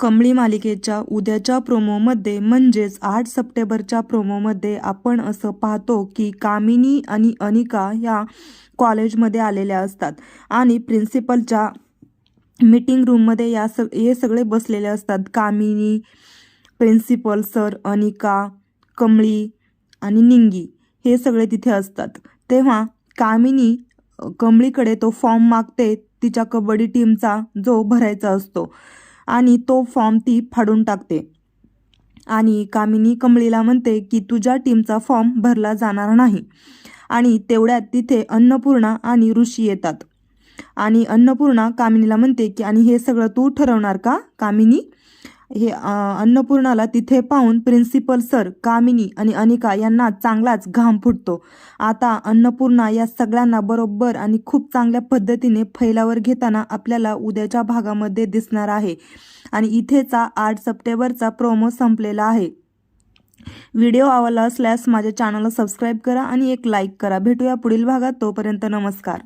कमळी मालिकेच्या उद्याच्या प्रोमोमध्ये म्हणजेच आठ सप्टेंबरच्या प्रोमोमध्ये आपण असं पाहतो की कामिनी आणि अनिका ह्या कॉलेजमध्ये आलेल्या असतात आणि प्रिन्सिपलच्या मीटिंग रूममध्ये या स हे सगळे बसलेले असतात. कामिनी प्रिन्सिपल सर अनिका कमळी आणि निंगी हे सगळे तिथे असतात. तेव्हा कामिनी कमळीकडे तो फॉर्म मागते तिच्या कबड्डी टीमचा जो भरायचा असतो. आणि तो फॉर्म ती फाडून टाकते. आणि कामिनी कमळीला म्हणते की तुझ्या टीमचा फॉर्म भरला जाणार नाही. आणि तेवढ्यात तिथे अन्नपूर्णा आणि ऋषी येतात. आणि अन्नपूर्णा कामिनीला म्हणते की आणि हे सगळं तू ठरवणार का कामिनी? हे अन्नपूर्णाला तिथे पाहून प्रिन्सिपल सर कामिनी आणि अनिका यांना चांगलाच घाम फुटतो. आता अन्नपूर्णा या सगळ्यांना बरोबर आणि खूप चांगल्या पद्धतीने फैलावर घेताना आपल्याला उद्याच्या भागामध्ये दिसणार आहे. आणि इथेचा आठ सप्टेंबरचा प्रोमो संपलेला आहे. व्हिडिओ आवडला असल्यास माझ्या चॅनलला सबस्क्राईब करा आणि एक लाईक करा. भेटूया पुढील भागात. तोपर्यंत नमस्कार.